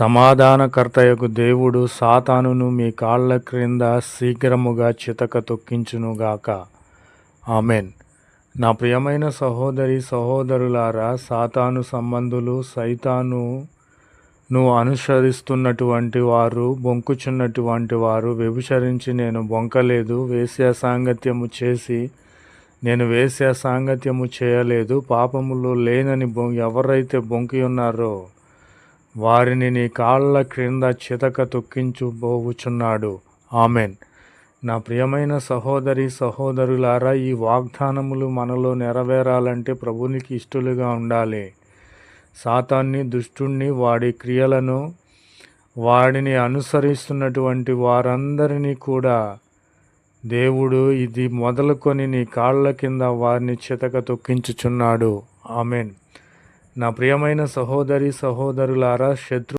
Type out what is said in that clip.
సమాధానకర్తయకు దేవుడు సాతానును మీ కాళ్ళ క్రింద శీఘ్రముగా చితక తొక్కించునుగాక. ఆమెన్. నా ప్రియమైన సహోదరి సహోదరులారా సాతాను సంబంధులు సైతాను నువ్వు అనుసరిస్తున్నటువంటి వారు బొంకుచున్నటువంటి వారు వ్యభిచరించి నేను బొంకలేదు వేశ్య సాంగత్యము చేసి నేను వేశ్య సాంగత్యము చేయలేదు పాపములో లేనని బొ ఎవరైతే బొంకి ఉన్నారో వారిని నీ కాళ్ళ క్రింద చితక తొక్కించుబోవుచున్నాడు ఆమెన్. నా ప్రియమైన సహోదరి సహోదరులారా ఈ వాగ్దానములు మనలో నెరవేరాలంటే ప్రభునికి ఇష్టలుగా ఉండాలి. సాతాన్ని దుష్టుణ్ణి వాడి క్రియలను వాడిని అనుసరిస్తున్నటువంటి వారందరినీ కూడా దేవుడు ఇది మొదలుకొని నీ కాళ్ళ కింద వారిని చితక తొక్కించుచున్నాడు. ఆమెన్. నా ప్రియమైన సహోదరి సహోదరులారా శత్రు